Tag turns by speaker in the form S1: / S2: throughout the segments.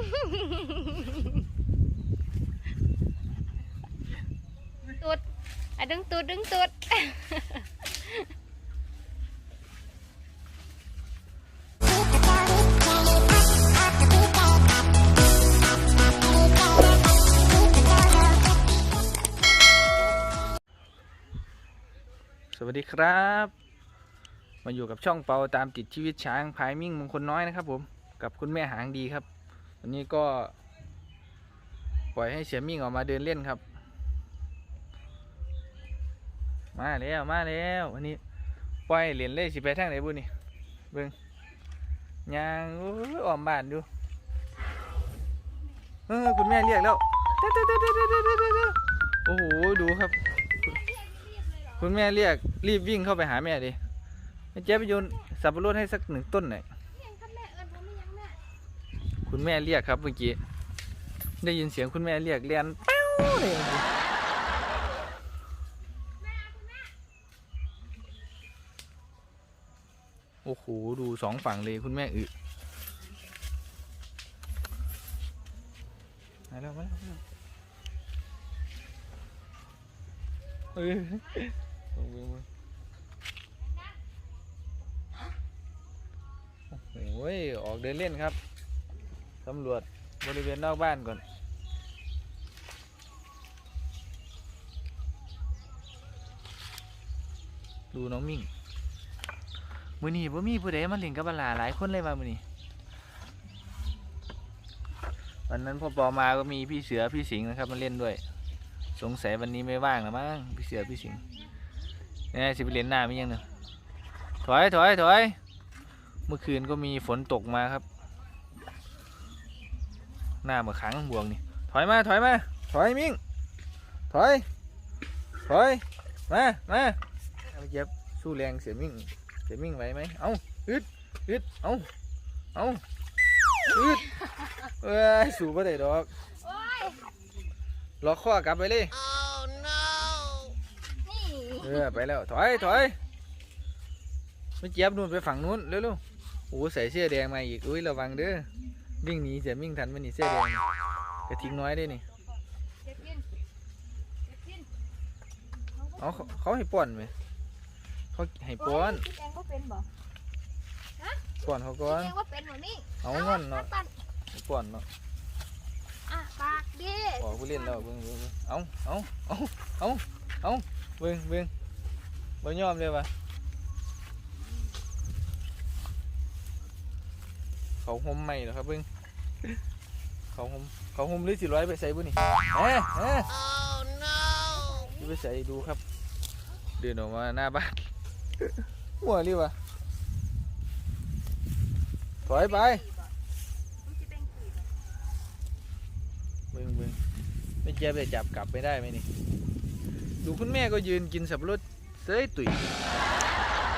S1: ตูดอะดึงตูดดึงตูด
S2: สวัสดีครับ มาอยู่กับช่องเปาตามติดชีวิตช้างพายมิ่งมงคลน้อยนะครับผม กับคุณแม่หางดีครับ วันนี้ก็ ปล่อยให้เสียมิ่งออกมาเดินเล่นครับ มาแล้วมาแล้ววันนี้ปล่อยเหรียญเล่สิไปทางไหนบุนี่เบิ่งยางอ้อมบ้านดูเออคุณแม่เรียกแล้วโอ้โหดูครับ คุณแม่เรียกรีบวิ่งเข้าไปหาแม่ดิให้เจ๊ไปโยนสับปะรดให้สักหนึ่งต้นหน่อย คุณแม่เรียกครับเมื่อกี้ได้ยินเสียงคุณแม่เรียกเรียนเป้าเลยโอ้โหดูสองฝั่งเลยคุณแม่อึมาแล้วมาแล้วมาแล้วเออโอ้โหโอ้โหออกเดินเล่นครับ ตำรวจบริเวณนอกบ้านก่อน ดูน้องมิ่งมือนี้บ่มีผู้ใดมาเล่นกับบัลลาหลายคนเลยว่ามือนี้วันนั้นพอปอมาก็มีพี่เสือพี่สิงห์นะครับมาเล่นด้วย สงสัยวันนี้ไม่ว่างแล้วมั้งพี่เสือพี่สิงห์เนี่ยสิไปเล่นน้ำมียังเนี่ยถอยถอยถอยเมื่อคืนก็มีฝนตกมาครับ หน้ามาขังบวงนี่ถอยมาถอยมาถอยมิ่งถอยถอยมามาเอาเย็บสู้แรงเสียมิ่งเสียมิ่งไหวไหมเอาอึดอึดเอาเอาอึดเอ้ยสู้ไม่ได้ดอกล็อกข้อกลับไปเลยเออไปแล้วถอยถอยไม่เจี๊ยบนู่นไปฝั่งนู้นเร็วๆโอ้ใส่เสื้อแดงมาอีกอุ้ยระวังเด้อ วิ่งหนีจะวิ่งทันมันนี่เสื้อแดงกระทิงน้อยได้นี่เอาเขาเขาให้ป้อนไหมเขาให้ป้อน
S1: คิดเองว่าเป็นบ่
S2: ป้อนเขาก่อน
S1: คิดเองว่าเป็นบ่นี่
S2: เอางอนเนาะ
S1: ปั่น
S2: ให้ป้อนเนาะ
S1: อะปากดิ
S2: ออกผู้เล่นแล้วเบิ่งเบิ่งเบิ่งเอาเอาเอาเอาเอาเบิ่งเบิ่งบ่ยอมเลยวะ เขาห่มใหม่เหรอครับเบิ่งเขาห่มเขาห่มหรือสิร้อยไปใส่บุนี่เอ๊ะเอ๊ะสิไปใส่ดูครับ เดินออกมาหน้าบ้านหัวรีวะถอยไปเบิ่งเบิ่งไม่เจ็บเลยจับกลับไม่ได้ไหมนี่ ดูคุณแม่ก็ยืนกินสับปะรดเสยตุ๋ย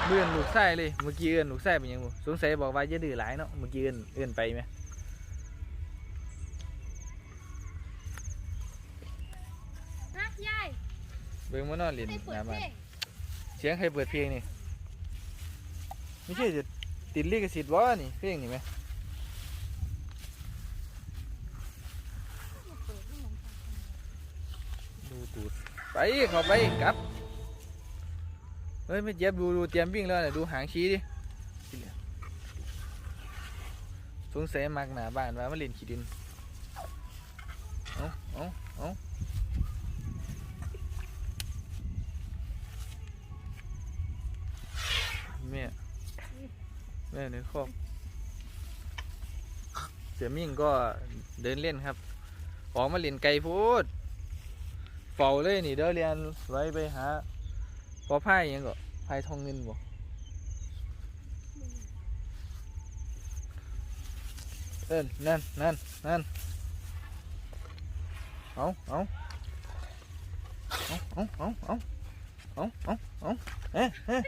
S2: เบื่อนลูกไส้เลย เมื่อกี้เอื้อนลูกไส้เป็นยังไงสงสัยบอกว่าจะดื้อหลายเนาะ เมื่อกี้เอื้อนเอื้อนไปไหม
S1: นะยาย
S2: เบิ่งมานอนเล่น
S1: ให้
S2: ห
S1: เปิ
S2: น้า
S1: ดเพ
S2: บ้า
S1: ล
S2: น
S1: ง
S2: เสียงใครเปิดเพลงนี่ไม่ใช่จะติดลิขสิทธิ์วะนี่ เพลงนี่ไหมดูตูดไปเข้าไปกลับเฮ้ยไม่เจ็บดูดูเตรียมวิ่งแล้วเนะดูหางชี้ดิสงสัยมักหนาบ้านว่ามาเล่นขี้ดิน เอาเอาเอาแม่แม่ในครอบเสียมิ่งก็เดินเล่นครับ ออกมาเล่นไก่พูดเฝ้าเลยนี่เดี๋ยวเรียนไว้ไปหา พอพายยังก็พายทองเงินบ่เอิ้นนั่นนั่นนั่นเอาเอาเอาเอาเอาเอาเอาเอาเอาเอ๊ะเอ๊ะ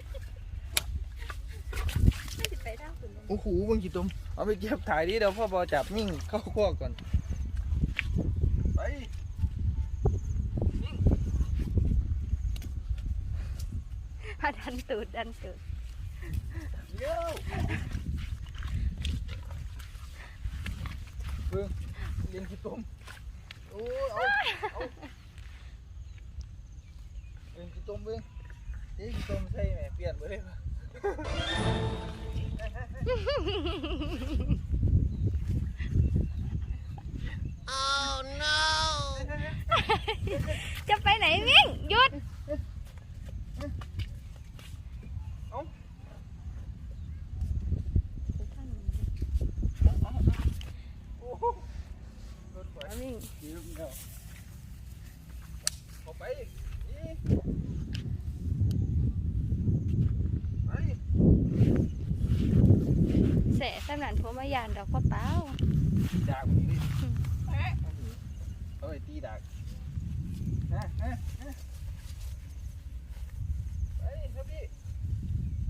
S1: ไม่สิไปทางคุณเลย
S2: โอ้โหบิ่งกี่ตุ่มเอาไปเก็บถ่ายดิเดี๋ยวพ่อบอจับมิ่งเข้าคอกก่อ
S1: น
S2: Đánh tượt, đánh tượt Phương, lên
S1: kịp tôm
S2: Ôi, ôi, ôi Lên kịp tôm Phương Thế kịp tôm xây mẹ biển với
S1: đây mà oh no. Chụp phải nãy miếng vút มายานดอกพ่อเป้า
S2: ดากมันนี่เอาไปตีดากฮะฮะฮะไปครับพี่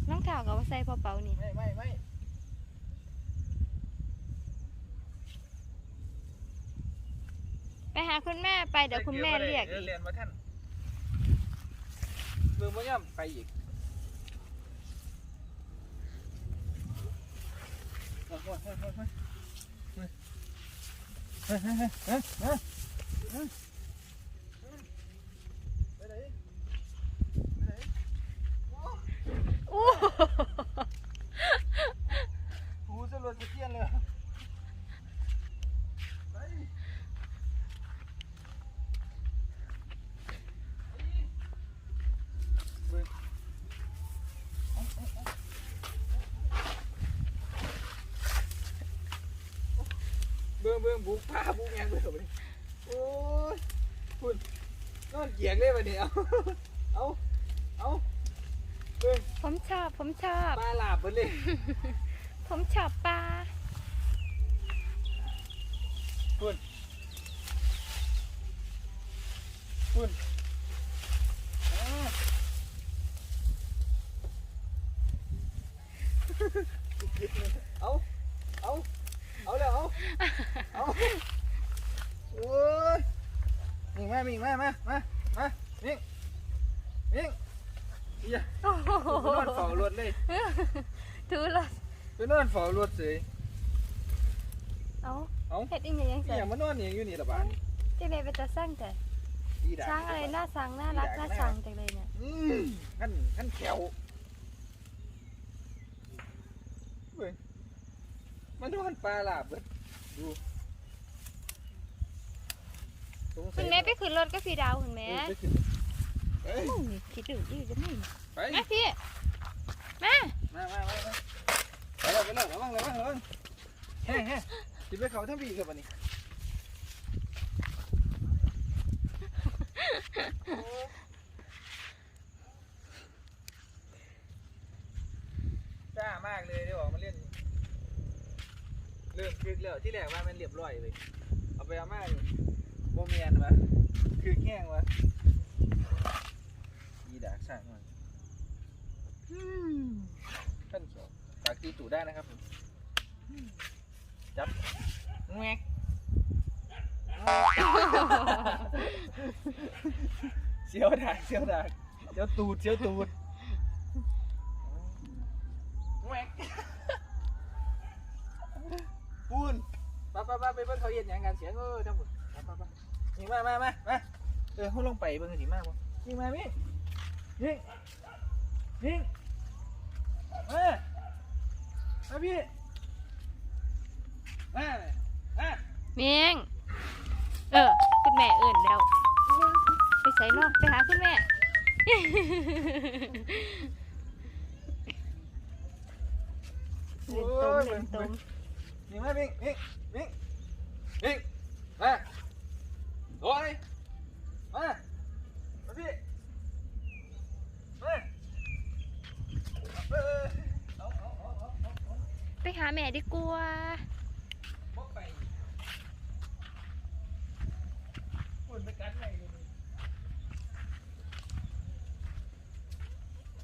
S1: น้องเท้ากับว่าใส่พ่อเป้านี่
S2: ไม่ไม่ไม่
S1: ไปหาคุณแม่ไปเดี๋ยวคุณแม่เรียก
S2: เรี
S1: อีก
S2: เรียนมาท่านเมืองมันย่ำไปอีกโอ้ยโอ้ยโอ้ยโอ้ยโอ้ย เฮ้ยเฮ้ยเฮ้ยเฮ้ยเฮ้ยเฮ้ยไปไหนไปไหนโอ้
S1: อู้
S2: โหสลดสะเทียนเลยไปเบิ่งเอาเอาเอา เบิ่งเบิ่งบุกพาบุกแงงไปเถอะไปโอ้ยคุณนอนเกียกเลยวันนี้เอาเอาเอาเบิ่ง
S1: ผมชอบผมชอบ
S2: ปลาหลาบไปเลย
S1: ผมชอบปลา
S2: คุณคุณอ่าเอาเอาเอาแล้วเอาเอาโอ้ยมิงมามิงมามามามามิงมิง อย่า
S1: โอ้โห
S2: ไปนอนเฝ้ารถเลย
S1: ถือละ
S2: ไปนอนเฝ้ารถเสย
S1: เอา
S2: เอา
S1: เฮ็ดอีกอย่างยัง
S2: นี่
S1: ใส่
S2: ยังมานอนนี่อยู่นี่ละบาดนี่
S1: จังเลยเป็นตาสร้างแต่
S2: อีดา
S1: ช้างอะไรน่าสังน่ารักน่าชังจังเลยเนี่ย
S2: อืมขั้นขั้นแขวเว้ยมันนอนปลาหลาบเบิดดูสงสั
S1: คุ
S2: ย
S1: ณแม่ไปขึ้นรถก็พี่ดาวคุณแม่ คิดดูดิจะไม่
S2: ไป
S1: มาพี่ มา
S2: มามามามาไปแล้วไปแล้วระวังระวังระวังแฮ่แฮ่จิไปเขาทั้งปีกับวันนี้โอ้จ้ามากเลยเดี๋ยวออกมาเล่นเริ่มคึกแล้วที่แรกว่ามันเรียบร้อยเลยเอาไปเอามานี่โมเมียนวะคือแห้งวะยี ดากสร้างมันขั้นสองปากตีตูดได้นะครับผมจับแงกเสียวดากเสียวดากเสียวตูดเสียวตูดแงกปูนไปไปไปไปเบิ่งเขาเย็นอย่างกันเสียงเออทั้งหมดไปไปไปนี่มามามามาเออเขาลงไปเบิ่งสิมาบ่นี่มามี่ นี่นี่มามาพี่มาเลยมา
S1: เมียงเออคุณแม่เอิ่นแล้ว ไปใส่นอกไปหาคุณแม่ เล่นตมเล่นตม
S2: นี่มามิ่งมิ่งมิ่งมิ่งมาโอ้ยมามาพี่มาเออเอาเอาเอาเอาเอาเอา
S1: ไปหาแม่ดีกว่า
S2: บ่ไปคุณไปกันไหนเลย
S1: เก้า
S2: เอามามานี่มาเฮ้ยนิ่งเฮ้ยนะเฮ้ยอุ้ยเอาเอาไปปีนี่นะ
S3: มันขอ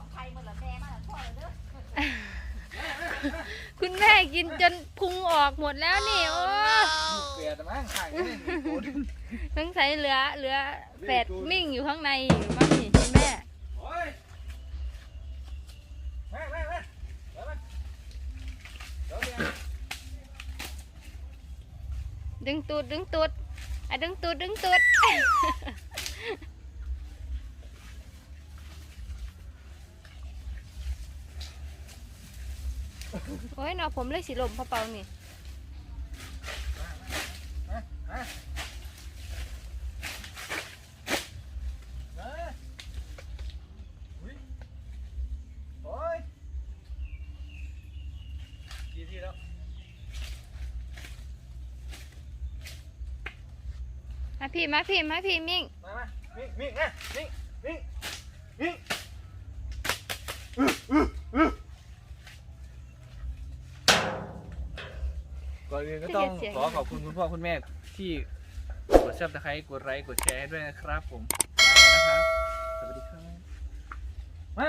S3: งใครหมดละแม่มาละพ่อเลยเด้อ
S2: มามามา
S1: แม่กินจนพุงออกหมดแล้วนี่ โอ้
S2: ลูกเปียแต่มั้งข้างนี้นี่ตัวนึง
S1: สงสัยเหลือเหลือแปดมิ่งอยู่ข้างในอยู่มั้งนี่คุณแม่
S2: โอ้ยมามามาเดี๋ยวมาเดี๋ยวเดี๋ยว
S1: ดึงตูดดึงตูดอะดึงตูดดึงตูดโอ้ยเนาะผมเลยสิลมพะเปานี่ พี่มาพี่มาพี่มิ่ง
S2: มามามิ่งมิ่งนะมิ่งมิ่งมิงก่อนอื่นก็ต้องขอขอบคุณคุณพ่อคุณแม่ที่กดซับสไครต์กดไลค์กดแชร์ให้ด้วยนะครับผมนะครับสวัสดีครับมา